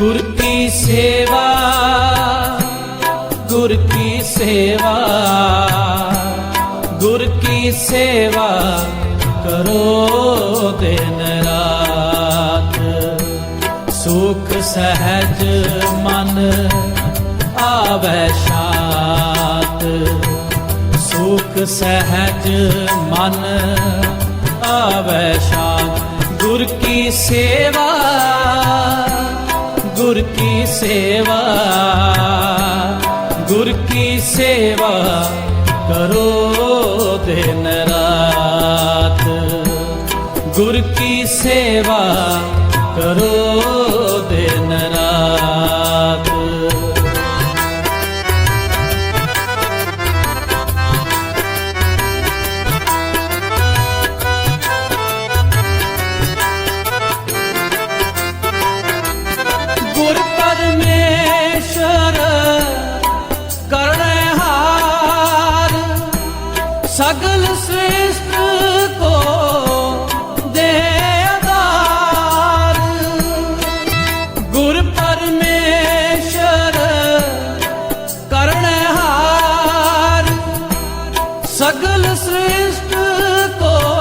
ਗੁਰ ਕੀ ਸੇਵਾ, ਗੁਰ ਕੀ ਸੇਵਾ, ਗੁਰ ਕੀ ਸੇਵਾ ਕਰੋ ਦਿਨ ਰਾਤ। ਸੁਖ ਸਹਿਜ ਮਨ ਆਵੈ ਸ਼ਾਤ। ਸੁਖ ਸਹਿਜ ਮਨ ਆਵੈ ਸ਼ਾਤ। ਗੁਰ ਕੀ ਸੇਵਾ ਗੁਰ ਕੀ ਸੇਵਾ ਗੁਰ ਕੀ ਸੇਵਾ ਕਰੋ ਦਿਨ ਰਾਤ। ਗੁਰ ਕੀ ਸੇਵਾ ਕਰੋ ਸਗਲ ਸ੍ਰਿਸ਼ਟ ਕੋ ਦੇ ਆਧਾਰ। ਗੁਰ ਪਰਮੇਸ਼ਰ ਕਰਨ ਹਾਰ। ਸਗਲ ਸ੍ਰਿਸ਼ਟ ਕੋ